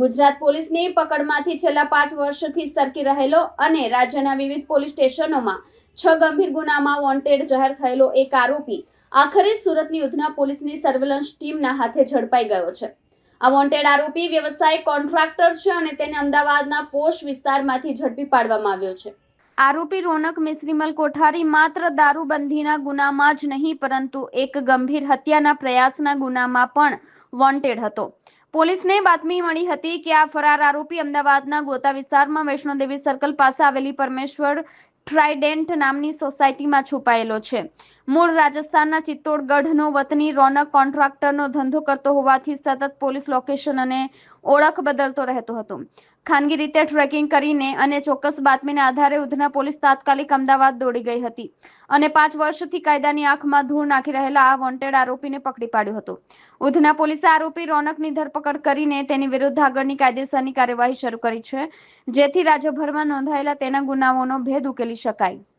ગુજરાત પોલીસની પકડમાંથી છેલ્લા પાંચ વર્ષથી સરકી રહેલો અને રાજ્યના વિવિધ પોલીસ સ્ટેશનોમાં છ ગંભીર ગુનામાં વોન્ટેડ જાહેર થયેલો એક આરોપી આખરે સુરતની ઉધના પોલીસની સર્વેલન્સ ટીમના હાથે ઝડપાઈ ગયો છે. આ વોન્ટેડ આરોપી વ્યવસાય કોન્ટ્રાક્ટર છે અને તેને અમદાવાદના પોશ વિસ્તારમાંથી ઝડપી પાડવામાં આવ્યો છે. આરોપી રોનક મિશ્રીમલ કોઠારી માત્ર દારૂબંધીના ગુનામાં જ નહીં, પરંતુ એક ગંભીર હત્યાના પ્રયાસના ગુનામાં પણ વોન્ટેડ હતો. પોલીસને બાતમી મળી હતી કે આ ફરાર આરોપી અમદાવાદના ગોતા વિસ્તારમાં વૈષ્ણોદેવી સર્કલ પાસે આવેલી પરમેશ્વર ટ્રાઇડેન્ટ નામની સોસાયટીમાં છુપાયેલો છે. મૂળ રાજસ્થાનના ચિત્તોડગઢનો વતની રોનક કોન્ટ્રાક્ટરનો ધંધો કરતો હોવાથી સતત પોલીસ લોકેશન અને ઓળખ બદલતો રહેતો હતો. ખાનગી રીતે ટ્રેકિંગ કરીને અને ચોક્કસ બાતમીના આધારે ઉધના પોલીસ તાત્કાલિક અમદાવાદ દોડી ગઈ હતી અને પાંચ વર્ષથી કાયદાની આંખમાં ધૂળ નાખી રહેલા આ વોન્ટેડ આરોપીને પકડી પાડ્યો હતો. ઉધના પોલીસે આરોપી રોનકની ધરપકડ કરીને તેની વિરુદ્ધ આગળની કાયદેસરની કાર્યવાહી શરૂ કરી છે, જેથી રાજ્યભરમાં નોંધાયેલા તેના ગુનાઓનો ભેદ ઉકેલી શકાય.